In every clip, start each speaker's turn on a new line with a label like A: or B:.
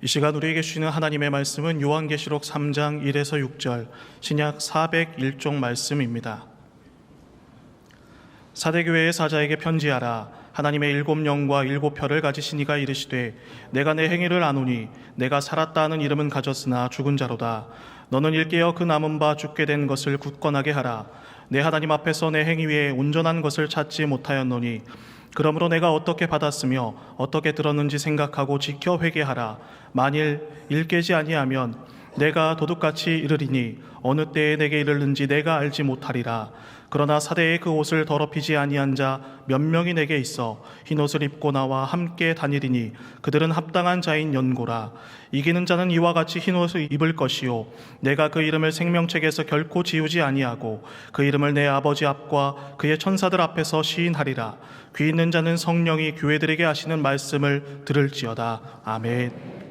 A: 이 시간 우리에게 주시는 하나님의 말씀은 요한계시록 3장 1에서 6절 신약 401종 말씀입니다. 사대교회의 사자에게 편지하라. 하나님의 일곱 영과 일곱 별을 가지신 이가 이르시되 내가 내 행위를 아노니 내가 살았다 하는 이름은 가졌으나 죽은 자로다. 너는 일깨어 그 남은 바 죽게 된 것을 굳건하게 하라. 내 하나님 앞에서 내 행위 위에 온전한 것을 찾지 못하였노니 그러므로 내가 어떻게 받았으며 어떻게 들었는지 생각하고 지켜 회개하라. 만일 일깨지 아니하면 내가 도둑같이 이르리니 어느 때에 내게 이르는지 내가 알지 못하리라 그러나 사대의 그 옷을 더럽히지 아니한 자 몇 명이 내게 있어 흰 옷을 입고 나와 함께 다니리니 그들은 합당한 자인 연고라. 이기는 자는 이와 같이 흰 옷을 입을 것이요. 내가 그 이름을 생명책에서 결코 지우지 아니하고 그 이름을 내 아버지 앞과 그의 천사들 앞에서 시인하리라. 귀 있는 자는 성령이 교회들에게 하시는 말씀을 들을지어다. 아멘.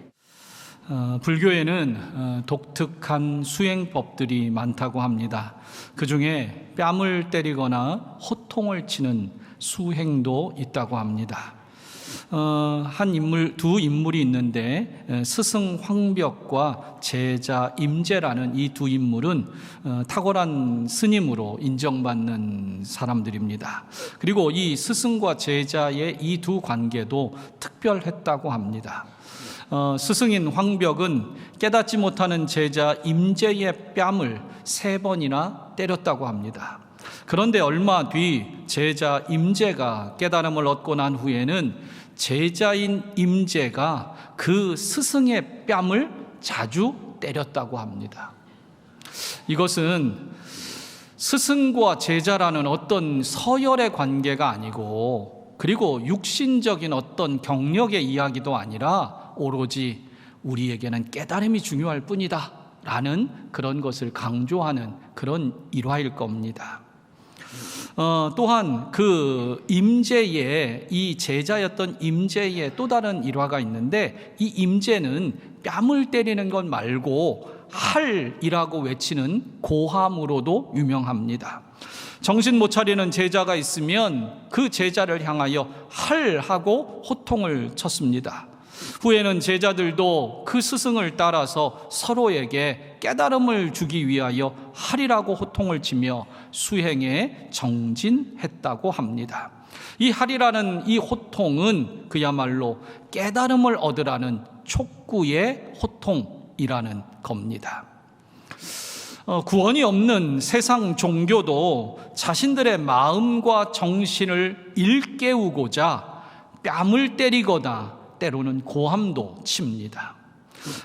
B: 어, 불교에는 어, 독특한 수행법들이 많다고 합니다. 그 중에 뺨을 때리거나 호통을 치는 수행도 있다고 합니다. 어, 한 인물, 두 인물이 있는데 에, 스승 황벽과 제자 임재라는 이 두 인물은 어, 탁월한 스님으로 인정받는 사람들입니다. 그리고 이 스승과 제자의 이 두 관계도 특별했다고 합니다. 어, 스승인 황벽은 깨닫지 못하는 제자 임재의 뺨을 세 번이나 때렸다고 합니다. 그런데 얼마 뒤 제자 임재가 깨달음을 얻고 난 후에는 제자인 임재가 그 스승의 뺨을 자주 때렸다고 합니다. 이것은 스승과 제자라는 어떤 서열의 관계가 아니고 그리고 육신적인 어떤 경력의 이야기도 아니라 오로지 우리에게는 깨달음이 중요할 뿐이다 라는 그런 것을 강조하는 그런 일화일 겁니다. 어, 또한 그 임재의 이 제자였던 임재의 또 다른 일화가 있는데 이 임재는 뺨을 때리는 것 말고 할이라고 외치는 고함으로도 유명합니다. 정신 못 차리는 제자가 있으면 그 제자를 향하여 할하고 호통을 쳤습니다. 후에는 제자들도 그 스승을 따라서 서로에게 깨달음을 주기 위하여 할이라고 호통을 치며 수행에 정진했다고 합니다. 이 할이라는 이 호통은 그야말로 깨달음을 얻으라는 촉구의 호통이라는 겁니다. 어, 구원이 없는 세상 종교도 자신들의 마음과 정신을 일깨우고자 뺨을 때리거나 때로는 고함도 칩니다.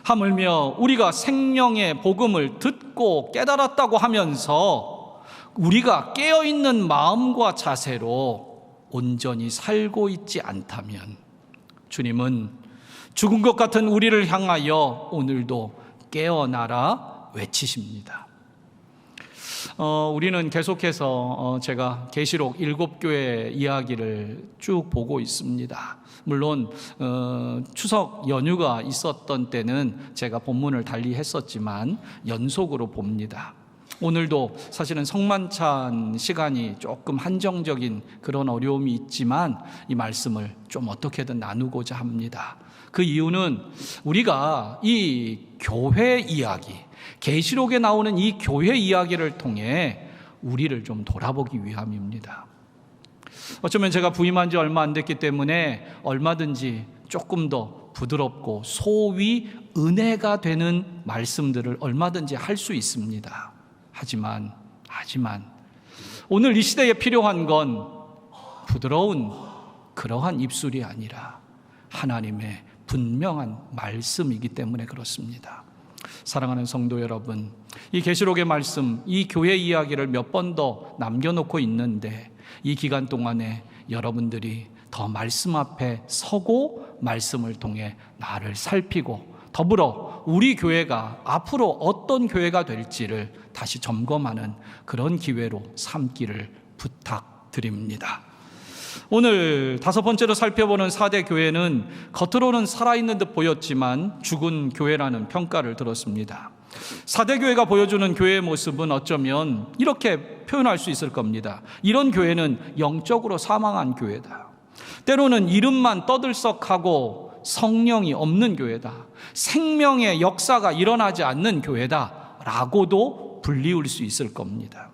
B: 하물며 우리가 생명의 복음을 듣고 깨달았다고 하면서 우리가 깨어있는 마음과 자세로 온전히 살고 있지 않다면 주님은 죽은 것 같은 우리를 향하여 오늘도 깨어나라 외치십니다. 어, 우리는 계속해서 어, 제가 계시록 일곱 교회 이야기를 쭉 보고 있습니다. 물론 어, 추석 연휴가 있었던 때는 제가 본문을 달리 했었지만 연속으로 봅니다. 오늘도 사실은 성만찬 시간이 조금 한정적인 그런 어려움이 있지만 이 말씀을 좀 어떻게든 나누고자 합니다. 그 이유는 우리가 이 교회 이야기, 계시록에 나오는 이 교회 이야기를 통해 우리를 좀 돌아보기 위함입니다. 어쩌면 제가 부임한 지 얼마 안 됐기 때문에 얼마든지 조금 더 부드럽고 소위 은혜가 되는 말씀들을 얼마든지 할 수 있습니다. 하지만, 하지만, 오늘 이 시대에 필요한 건 부드러운 그러한 입술이 아니라 하나님의 분명한 말씀이기 때문에 그렇습니다. 사랑하는 성도 여러분, 이 계시록의 말씀, 이 교회 이야기를 몇 번 더 남겨놓고 있는데 이 기간 동안에 여러분들이 더 말씀 앞에 서고 말씀을 통해 나를 살피고 더불어 우리 교회가 앞으로 어떤 교회가 될지를 다시 점검하는 그런 기회로 삼기를 부탁드립니다. 오늘 다섯 번째로 살펴보는 사대 교회는 겉으로는 살아있는 듯 보였지만 죽은 교회라는 평가를 들었습니다. 사대 교회가 보여주는 교회의 모습은 어쩌면 이렇게 표현할 수 있을 겁니다. 이런 교회는 영적으로 사망한 교회다. 때로는 이름만 떠들썩하고 성령이 없는 교회다. 생명의 역사가 일어나지 않는 교회다. 라고도 불리울 수 있을 겁니다.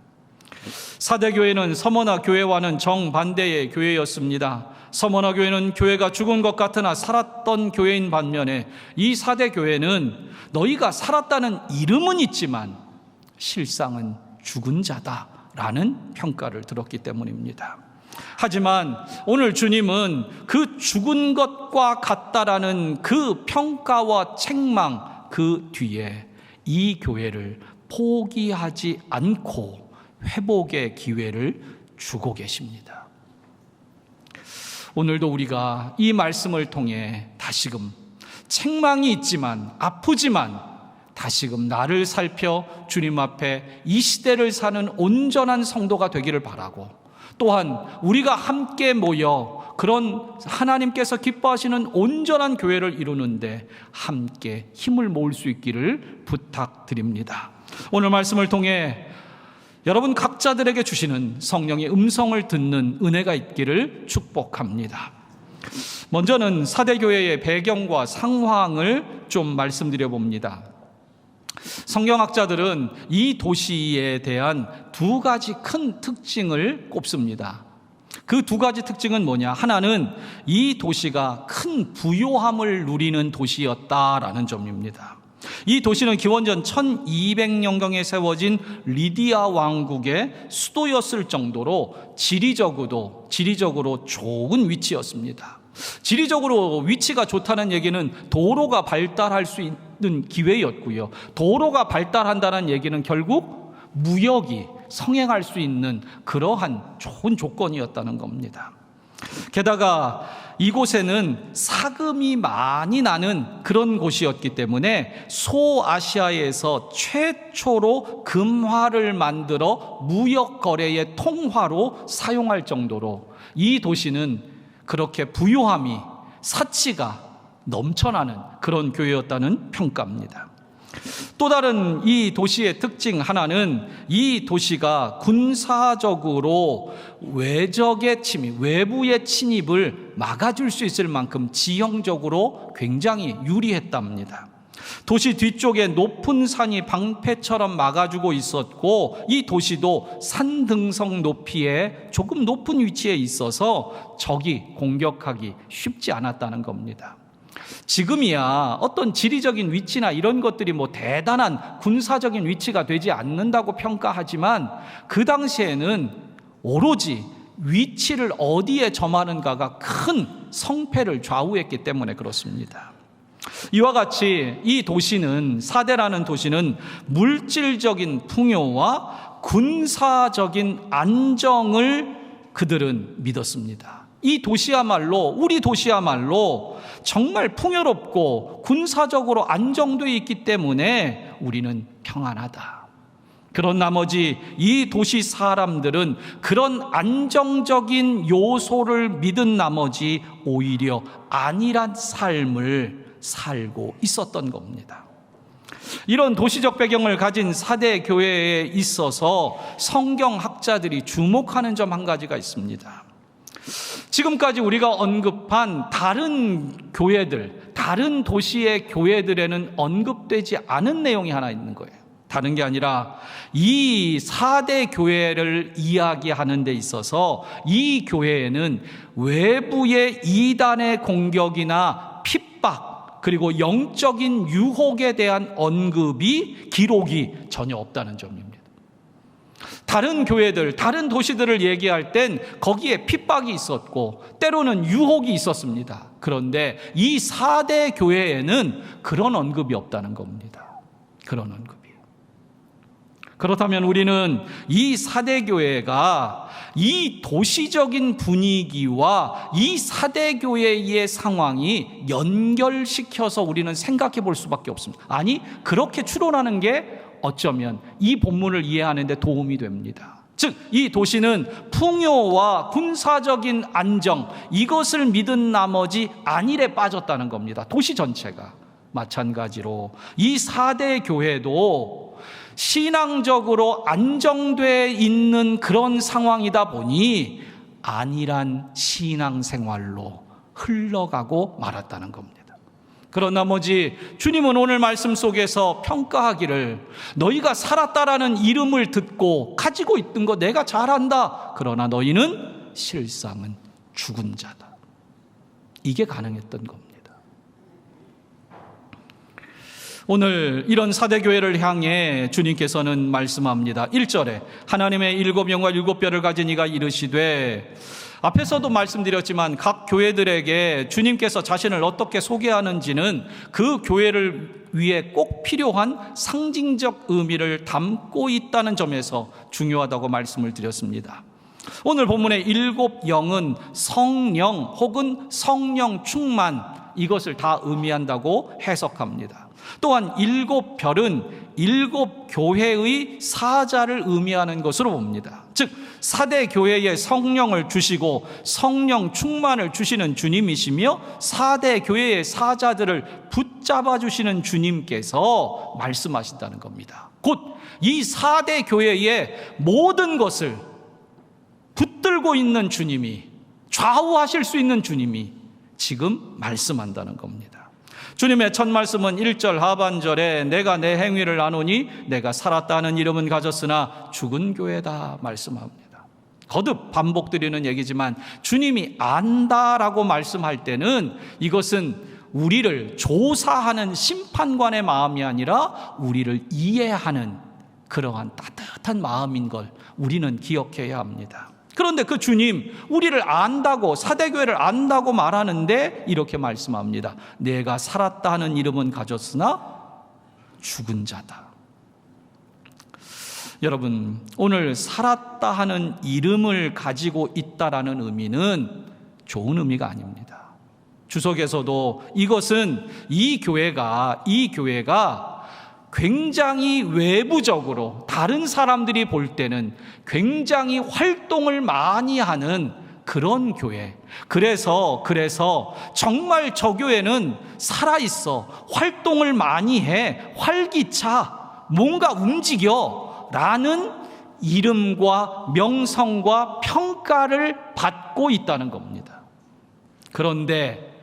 B: 사대교회는 서머나 교회와는 정반대의 교회였습니다. 서머나 교회는 교회가 죽은 것 같으나 살았던 교회인 반면에 이 사대교회는 너희가 살았다는 이름은 있지만 실상은 죽은 자다라는 평가를 들었기 때문입니다. 하지만 오늘 주님은 그 죽은 것과 같다라는 그 평가와 책망 그 뒤에 이 교회를 포기하지 않고 회복의 기회를 주고 계십니다. 오늘도 우리가 이 말씀을 통해 다시금 책망이 있지만 아프지만 다시금 나를 살펴 주님 앞에 이 시대를 사는 온전한 성도가 되기를 바라고 또한 우리가 함께 모여 그런 하나님께서 기뻐하시는 온전한 교회를 이루는데 함께 힘을 모을 수 있기를 부탁드립니다. 오늘 말씀을 통해 여러분 각자들에게 주시는 성령의 음성을 듣는 은혜가 있기를 축복합니다. 먼저는 사대교회의 배경과 상황을 좀 말씀드려 봅니다. 성경학자들은 이 도시에 대한 두 가지 큰 특징을 꼽습니다. 그 두 가지 특징은 뭐냐? 하나는 이 도시가 큰 부요함을 누리는 도시였다라는 점입니다. 이 도시는 기원전 1200년경에 세워진 리디아 왕국의 수도였을 정도로 지리적으로도 지리적으로 좋은 위치였습니다. 지리적으로 위치가 좋다는 얘기는 도로가 발달할 수 있는 기회였고요. 도로가 발달한다는 얘기는 결국 무역이 성행할 수 있는 그러한 좋은 조건이었다는 겁니다. 게다가 이곳에는 사금이 많이 나는 그런 곳이었기 때문에 소아시아에서 최초로 금화를 만들어 무역 거래의 통화로 사용할 정도로 이 도시는 그렇게 부유함이 사치가 넘쳐나는 그런 교회였다는 평가입니다. 또 다른 이 도시의 특징 하나는 이 도시가 군사적으로 외적의 침입, 외부의 침입을 막아줄 수 있을 만큼 지형적으로 굉장히 유리했답니다. 도시 뒤쪽에 높은 산이 방패처럼 막아주고 있었고 이 도시도 산 등성 높이에 조금 높은 위치에 있어서 적이 공격하기 쉽지 않았다는 겁니다. 지금이야 어떤 지리적인 위치나 이런 것들이 뭐 대단한 군사적인 위치가 되지 않는다고 평가하지만 그 당시에는 오로지 위치를 어디에 점하는가가 큰 성패를 좌우했기 때문에 그렇습니다. 이와 같이 이 도시는 사대라는 도시는 물질적인 풍요와 군사적인 안정을 그들은 믿었습니다. 이 도시야말로 우리 도시야말로 정말 풍요롭고 군사적으로 안정되어 있기 때문에 우리는 평안하다. 그런 나머지 이 도시 사람들은 그런 안정적인 요소를 믿은 나머지 오히려 안일한 삶을 살고 있었던 겁니다. 이런 도시적 배경을 가진 사대 교회에 있어서 성경학자들이 주목하는 점 한 가지가 있습니다. 지금까지 우리가 언급한 다른 교회들, 다른 도시의 교회들에는 언급되지 않은 내용이 하나 있는 거예요. 다른 게 아니라 이 4대 교회를 이야기하는 데 있어서 이 교회에는 외부의 이단의 공격이나 핍박 그리고 영적인 유혹에 대한 언급이 기록이 전혀 없다는 점입니다. 다른 교회들, 다른 도시들을 얘기할 땐 거기에 핍박이 있었고 때로는 유혹이 있었습니다. 그런데 이 4대 교회에는 그런 언급이 없다는 겁니다. 그런 언급이. 그렇다면 우리는 이 4대 교회가 이 도시적인 분위기와 이 4대 교회의 상황이 연결시켜서 우리는 생각해 볼 수밖에 없습니다. 아니, 그렇게 추론하는 게 어쩌면 이 본문을 이해하는 데 도움이 됩니다. 즉, 이 도시는 풍요와 군사적인 안정, 이것을 믿은 나머지 안일에 빠졌다는 겁니다. 도시 전체가. 마찬가지로 이 4대 교회도 신앙적으로 안정돼 있는 그런 상황이다 보니 안일한 신앙생활로 흘러가고 말았다는 겁니다. 그런 나머지 주님은 오늘 말씀 속에서 평가하기를 너희가 살았다라는 이름을 듣고 가지고 있던 거 내가 잘한다. 그러나 너희는 실상은 죽은 자다. 이게 가능했던 겁니다. 오늘 이런 사대교회를 향해 주님께서는 말씀합니다. 1절에 하나님의 일곱 영과 일곱 뼈를 가진 이가 이르시되 앞에서도 말씀드렸지만 각 교회들에게 주님께서 자신을 어떻게 소개하는지는 그 교회를 위해 꼭 필요한 상징적 의미를 담고 있다는 점에서 중요하다고 말씀을 드렸습니다. 오늘 본문의 일곱 영은 성령 혹은 성령 충만 이것을 다 의미한다고 해석합니다. 또한 일곱 별은 일곱 교회의 사자를 의미하는 것으로 봅니다. 즉, 사대 교회에 성령을 주시고 성령 충만을 주시는 주님이시며 사대 교회의 사자들을 붙잡아 주시는 주님께서 말씀하신다는 겁니다. 곧 이 사대 교회의 모든 것을 붙들고 있는 주님이 좌우하실 수 있는 주님이 지금 말씀한다는 겁니다. 주님의 첫 말씀은 1절 하반절에 내가 내 행위를 나누니 내가 살았다는 이름은 가졌으나 죽은 교회다 말씀합니다. 거듭 반복드리는 얘기지만 주님이 안다라고 말씀할 때는 이것은 우리를 조사하는 심판관의 마음이 아니라 우리를 이해하는 그러한 따뜻한 마음인 걸 우리는 기억해야 합니다. 그런데 그 주님, 우리를 안다고, 사대교회를 안다고 말하는데 이렇게 말씀합니다. 내가 살았다 하는 이름은 가졌으나 죽은 자다. 여러분, 오늘 살았다 하는 이름을 가지고 있다라는 의미는 좋은 의미가 아닙니다. 주석에서도 이것은 이 교회가, 이 교회가 굉장히 외부적으로 다른 사람들이 볼 때는 굉장히 활동을 많이 하는 그런 교회. 그래서, 그래서 정말 저 교회는 살아있어. 활동을 많이 해. 활기차. 뭔가 움직여. 라는 이름과 명성과 평가를 받고 있다는 겁니다. 그런데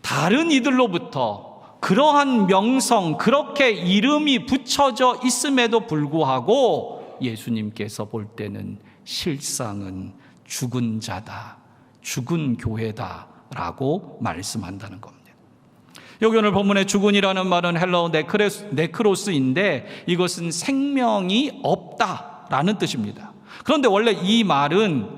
B: 다른 이들로부터 그러한 명성, 그렇게 이름이 붙여져 있음에도 불구하고 예수님께서 볼 때는 실상은 죽은 자다, 죽은 교회다 라고 말씀한다는 겁니다. 여기 오늘 본문의 죽은이라는 말은 헬러 네크로스 인데 이것은 생명이 없다 라는 뜻입니다. 그런데 원래 이 말은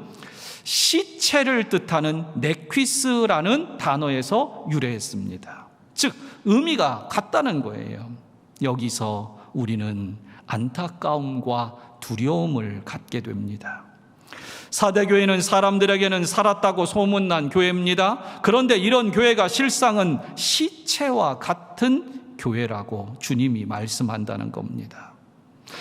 B: 시체를 뜻하는 네퀴스라는 단어에서 유래했습니다. 즉 의미가 같다는 거예요. 여기서 우리는 안타까움과 두려움을 갖게 됩니다. 사대교회는 사람들에게는 살았다고 소문난 교회입니다. 그런데 이런 교회가 실상은 시체와 같은 교회라고 주님이 말씀한다는 겁니다.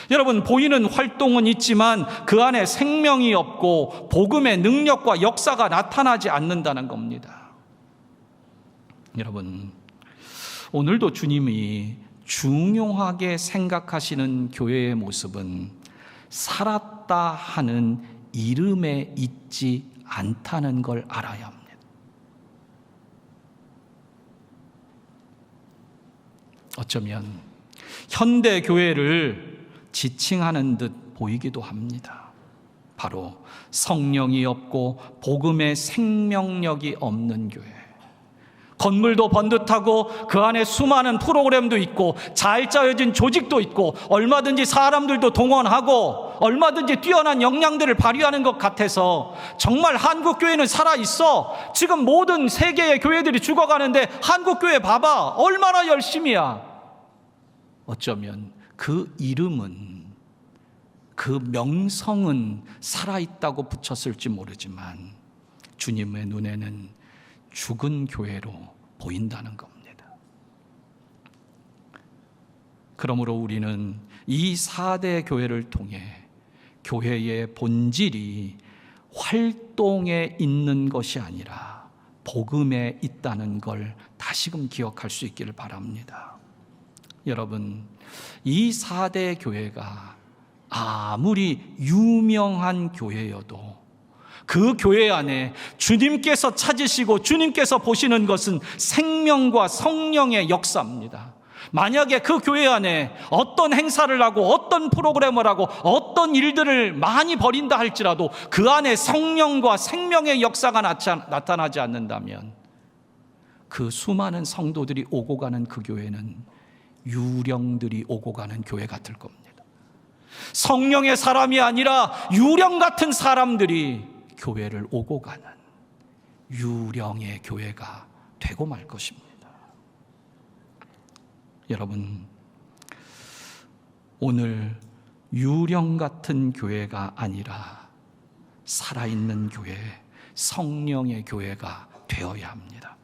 B: 여러분, 보이는 활동은 있지만 그 안에 생명이 없고 복음의 능력과 역사가 나타나지 않는다는 겁니다. 여러분, 오늘도 주님이 중요하게 생각하시는 교회의 모습은 살았다 하는 이름에 있지 않다는 걸 알아야 합니다. 어쩌면 현대 교회를 지칭하는 듯 보이기도 합니다. 바로 성령이 없고 복음의 생명력이 없는 교회. 건물도 번듯하고 그 안에 수많은 프로그램도 있고 잘 짜여진 조직도 있고 얼마든지 사람들도 동원하고 얼마든지 뛰어난 역량들을 발휘하는 것 같아서 정말 한국 교회는 살아 있어. 지금 모든 세계의 교회들이 죽어가는데 한국 교회 봐봐. 얼마나 열심이야. 어쩌면 그 이름은 그 명성은 살아있다고 붙였을지 모르지만 주님의 눈에는 죽은 교회로 보인다는 겁니다. 그러므로 우리는 이 4대 교회를 통해 교회의 본질이 활동에 있는 것이 아니라 복음에 있다는 걸 다시금 기억할 수 있기를 바랍니다. 여러분, 이 4대 교회가 아무리 유명한 교회여도 그 교회 안에 주님께서 찾으시고 주님께서 보시는 것은 생명과 성령의 역사입니다. 만약에 그 교회 안에 어떤 행사를 하고 어떤 프로그램을 하고 어떤 일들을 많이 벌인다 할지라도 그 안에 성령과 생명의 역사가 나타- 나타나지 않는다면 그 수많은 성도들이 오고 가는 그 교회는 유령들이 오고 가는 교회 같을 겁니다. 성령의 사람이 아니라 유령 같은 사람들이 교회를 오고 가는 유령의 교회가 되고 말 것입니다. 여러분, 오늘 유령 같은 교회가 아니라 살아있는 교회, 성령의 교회가 되어야 합니다.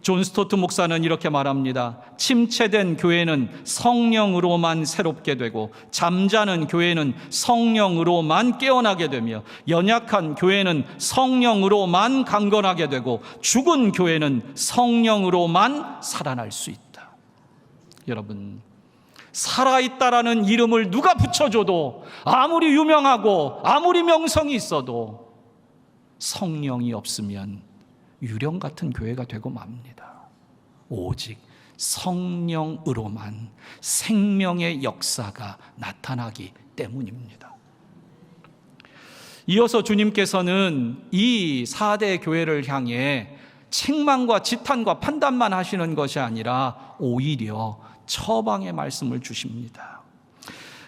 B: 존 스토트 목사는 이렇게 말합니다. 침체된 교회는 성령으로만 새롭게 되고 잠자는 교회는 성령으로만 깨어나게 되며 연약한 교회는 성령으로만 강건하게 되고 죽은 교회는 성령으로만 살아날 수 있다. 여러분, 살아있다라는 이름을 누가 붙여줘도 아무리 유명하고 아무리 명성이 있어도 성령이 없으면 유령 같은 교회가 되고 맙니다. 오직 성령으로만 생명의 역사가 나타나기 때문입니다. 이어서 주님께서는 이 4대 교회를 향해 책망과 지탄과 판단만 하시는 것이 아니라 오히려 처방의 말씀을 주십니다.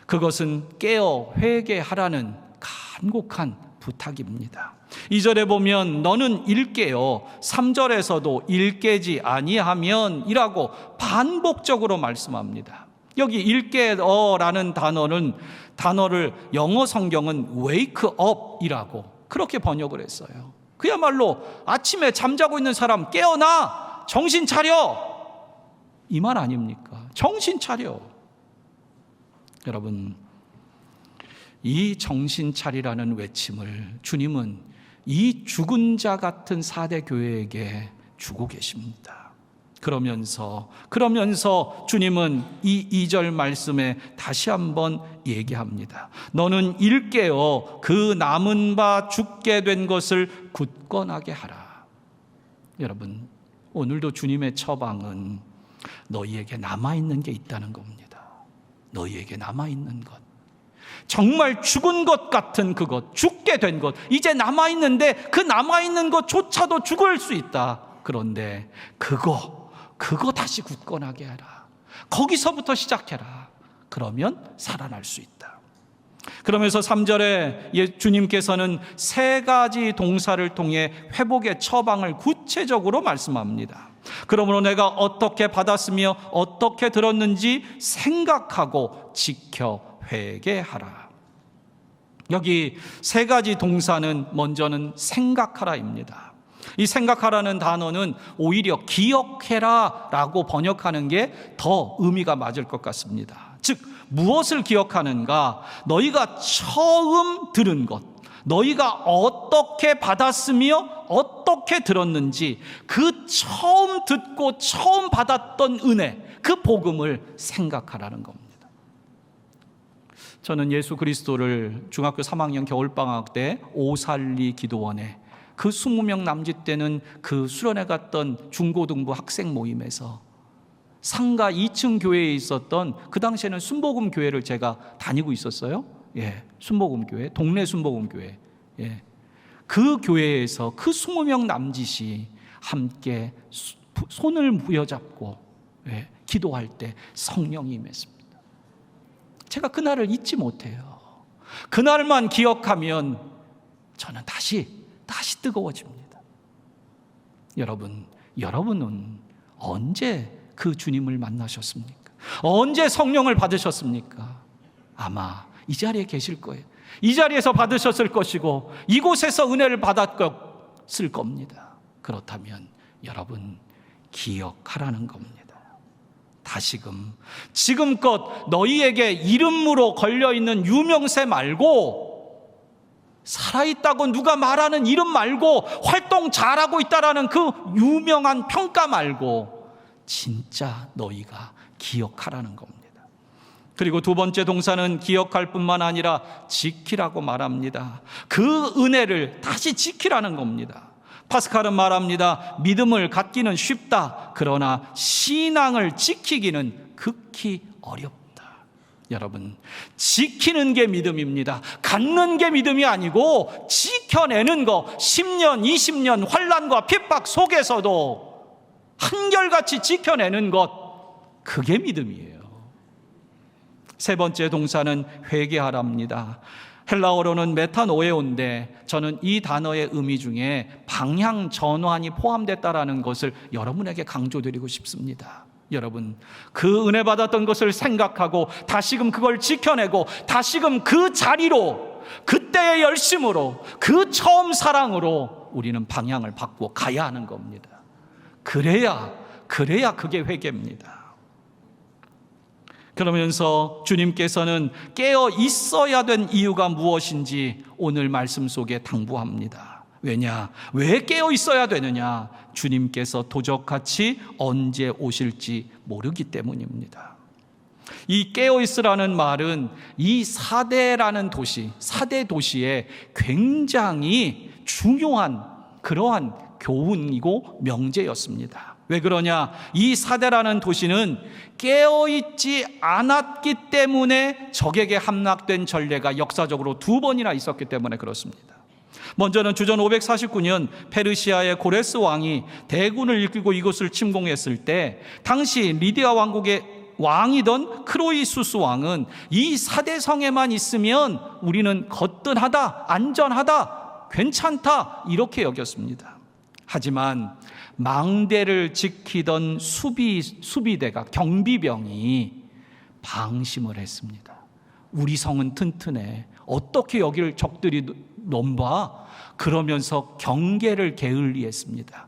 B: 그것은 깨어 회개하라는 간곡한 부탁입니다. 2절에 보면 너는 일깨어 3절에서도 일깨지 아니하면 이라고 반복적으로 말씀합니다. 여기 일깨어라는 단어는 단어를 영어 성경은 wake up이라고 그렇게 번역을 했어요. 그야말로 아침에 잠자고 있는 사람 깨어나 정신 차려 이 말 아닙니까? 정신 차려. 여러분 이 정신 차리라는 외침을 주님은 이 죽은 자 같은 사대 교회에게 주고 계십니다. 그러면서 그러면서 주님은 이 2절 말씀에 다시 한번 얘기합니다. 너는 일깨어 그 남은 바 죽게 된 것을 굳건하게 하라. 여러분, 오늘도 주님의 처방은 너희에게 남아 있는 게 있다는 겁니다. 너희에게 남아 있는 것. 정말 죽은 것 같은 그것, 죽게 된 것, 이제 남아있는데 그 남아있는 것조차도 죽을 수 있다. 그런데 그거, 그거 다시 굳건하게 해라. 거기서부터 시작해라. 그러면 살아날 수 있다. 그러면서 3절에 예, 주님께서는 세 가지 동사를 통해 회복의 처방을 구체적으로 말씀합니다. 그러므로 내가 어떻게 받았으며 어떻게 들었는지 생각하고 지켜 회개하라. 여기 세 가지 동사는 먼저는 생각하라입니다. 이 생각하라는 단어는 오히려 기억해라 라고 번역하는 게 더 의미가 맞을 것 같습니다. 즉 무엇을 기억하는가? 너희가 처음 들은 것, 너희가 어떻게 받았으며 어떻게 들었는지 그 처음 듣고 처음 받았던 은혜, 그 복음을 생각하라는 겁니다. 저는 예수 그리스도를 중학교 3학년 겨울방학 때 오살리 기도원에 그 20명 남짓 되는 그 수련회 갔던 중고등부 학생 모임에서 상가 2층 교회에 있었던 그 당시에는 순복음 교회를 제가 다니고 있었어요. 예. 순복음 교회, 동네 순복음 교회. 예. 그 교회에서 그 20명 남짓이 함께 수- 손을 부여잡고 예. 기도할 때 성령이 임했습니다. 제가 그날을 잊지 못해요. 그날만 기억하면 저는 다시, 다시 뜨거워집니다. 여러분, 여러분은 언제 그 주님을 만나셨습니까? 언제 성령을 받으셨습니까? 아마 이 자리에 계실 거예요. 이 자리에서 받으셨을 것이고 이곳에서 은혜를 받았을 겁니다. 그렇다면 여러분 기억하라는 겁니다. 다시금 지금껏 너희에게 이름으로 걸려 있는 유명세 말고 살아있다고 누가 말하는 이름 말고 활동 잘하고 있다라는 그 유명한 평가 말고 진짜 너희가 기억하라는 겁니다. 그리고 두 번째 동사는 기억할 뿐만 아니라 지키라고 말합니다. 그 은혜를 다시 지키라는 겁니다. 파스칼은 말합니다. 믿음을 갖기는 쉽다. 그러나 신앙을 지키기는 극히 어렵다. 여러분, 지키는 게 믿음입니다. 갖는 게 믿음이 아니고 지켜내는 거 10년, 20년 환란과 핍박 속에서도 한결같이 지켜내는 것 그게 믿음이에요. 세 번째 동사는 회개하랍니다. 헬라어로는 메타노에온데 저는 이 단어의 의미 중에 방향 전환이 포함됐다라는 것을 여러분에게 강조드리고 싶습니다. 여러분, 그 은혜 받았던 것을 생각하고 다시금 그걸 지켜내고 다시금 그 자리로 그때의 열심으로 그 처음 사랑으로 우리는 방향을 바꾸어 가야 하는 겁니다. 그래야 그래야 그게 회개입니다. 그러면서 주님께서는 깨어 있어야 된 이유가 무엇인지 오늘 말씀 속에 당부합니다. 왜냐? 왜 깨어 있어야 되느냐? 주님께서 도적같이 언제 오실지 모르기 때문입니다. 이 깨어 있으라는 말은 이 사대라는 도시, 사대 도시에 굉장히 중요한 그러한 교훈이고 명제였습니다. 왜 그러냐? 이 사대라는 도시는 깨어있지 않았기 때문에 적에게 함락된 전례가 역사적으로 두 번이나 있었기 때문에 그렇습니다. 먼저는 주전 549년 페르시아의 고레스 왕이 대군을 이끌고 이곳을 침공했을 때 당시 리디아 왕국의 왕이던 크로이수스 왕은 이 사대성에만 있으면 우리는 거뜬하다, 안전하다, 괜찮다 이렇게 여겼습니다. 하지만 망대를 지키던 수비 수비대가 경비병이 방심을 했습니다. 우리 성은 튼튼해. 어떻게 여기를 적들이 넘봐? 그러면서 경계를 게을리했습니다.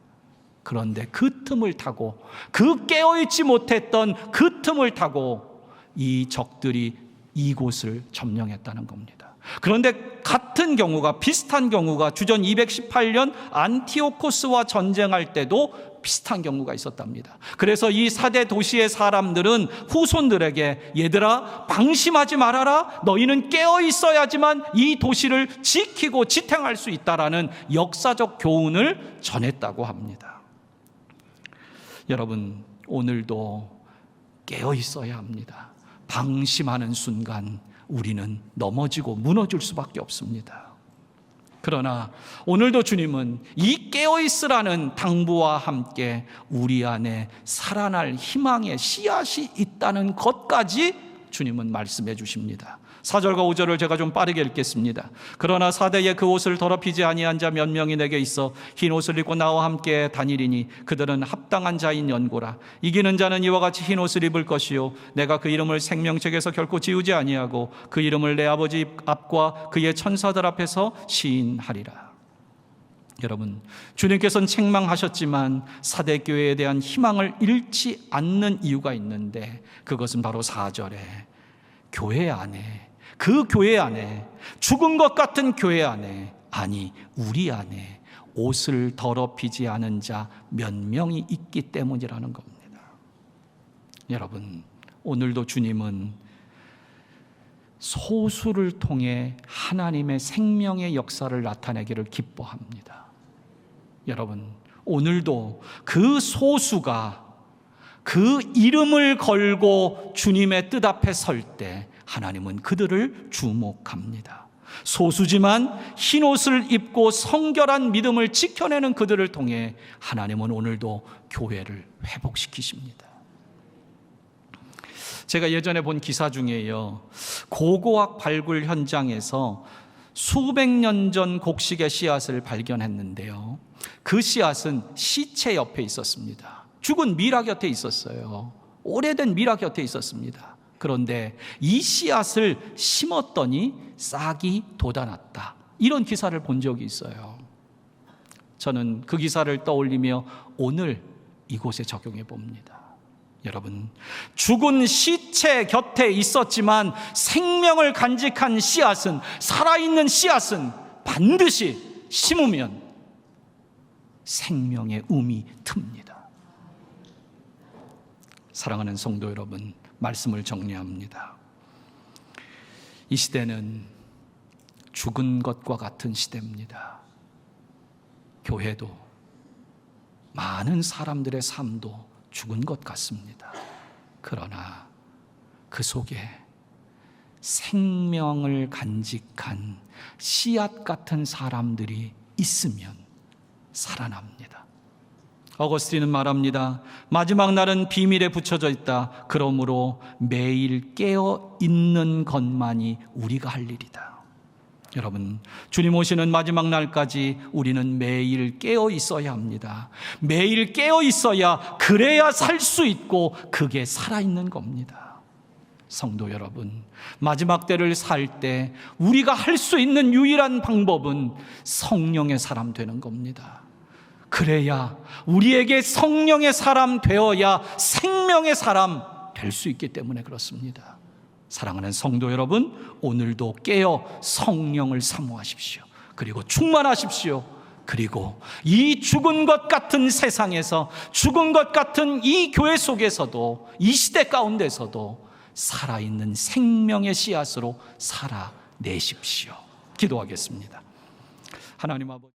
B: 그런데 그 틈을 타고 그 깨어있지 못했던 그 틈을 타고 이 적들이 이곳을 점령했다는 겁니다. 그런데 같은 경우가 비슷한 경우가 주전 218년 안티오코스와 전쟁할 때도 비슷한 경우가 있었답니다. 그래서 이 사대 도시의 사람들은 후손들에게 얘들아 방심하지 말아라. 너희는 깨어 있어야지만 이 도시를 지키고 지탱할 수 있다라는 역사적 교훈을 전했다고 합니다. 여러분 오늘도 깨어 있어야 합니다. 방심하는 순간 우리는 넘어지고 무너질 수밖에 없습니다. 그러나 오늘도 주님은 이 깨어있으라는 당부와 함께 우리 안에 살아날 희망의 씨앗이 있다는 것까지 주님은 말씀해 주십니다. 4절과 5절을 제가 좀 빠르게 읽겠습니다. 그러나 사대에 그 옷을 더럽히지 아니한 자 몇 명이 내게 있어 흰 옷을 입고 나와 함께 다니리니 그들은 합당한 자인 연고라. 이기는 자는 이와 같이 흰 옷을 입을 것이요 내가 그 이름을 생명책에서 결코 지우지 아니하고 그 이름을 내 아버지 앞과 그의 천사들 앞에서 시인하리라. 여러분, 주님께서는 책망하셨지만 사대교회에 대한 희망을 잃지 않는 이유가 있는데 그것은 바로 4절에 교회 안에 그 교회 안에 죽은 것 같은 교회 안에 아니 우리 안에 옷을 더럽히지 않은 자 몇 명이 있기 때문이라는 겁니다. 여러분, 오늘도 주님은 소수를 통해 하나님의 생명의 역사를 나타내기를 기뻐합니다. 여러분, 오늘도 그 소수가 그 이름을 걸고 주님의 뜻 앞에 설 때 하나님은 그들을 주목합니다. 소수지만 흰 옷을 입고 성결한 믿음을 지켜내는 그들을 통해 하나님은 오늘도 교회를 회복시키십니다. 제가 예전에 본 기사 중에요. 고고학 발굴 현장에서 수백 년 전 곡식의 씨앗을 발견했는데요. 그 씨앗은 시체 옆에 있었습니다. 죽은 미라 곁에 있었어요. 오래된 미라 곁에 있었습니다. 그런데 이 씨앗을 심었더니 싹이 돋아났다. 이런 기사를 본 적이 있어요. 저는 그 기사를 떠올리며 오늘 이곳에 적용해 봅니다. 여러분, 죽은 시체 곁에 있었지만 생명을 간직한 씨앗은, 살아있는 씨앗은 반드시 심으면 생명의 um이 틉니다. 사랑하는 성도 여러분, 말씀을 정리합니다. 이 시대는 죽은 것과 같은 시대입니다. 교회도 많은 사람들의 삶도 죽은 것 같습니다. 그러나 그 속에 생명을 간직한 씨앗 같은 사람들이 있으면 살아납니다. 어거스틴은 말합니다. 마지막 날은 비밀에 붙여져 있다. 그러므로 매일 깨어 있는 것만이 우리가 할 일이다. 여러분, 주님 오시는 마지막 날까지 우리는 매일 깨어 있어야 합니다. 매일 깨어 있어야 그래야 살 수 있고 그게 살아있는 겁니다. 성도 여러분, 마지막 때를 살 때 우리가 할 수 있는 유일한 방법은 성령의 사람 되는 겁니다. 그래야 우리에게 성령의 사람 되어야 생명의 사람 될 수 있기 때문에 그렇습니다. 사랑하는 성도 여러분, 오늘도 깨어 성령을 사모하십시오. 그리고 충만하십시오. 그리고 이 죽은 것 같은 세상에서 죽은 것 같은 이 교회 속에서도 이 시대 가운데서도 살아있는 생명의 씨앗으로 살아내십시오. 기도하겠습니다. 하나님 아버지.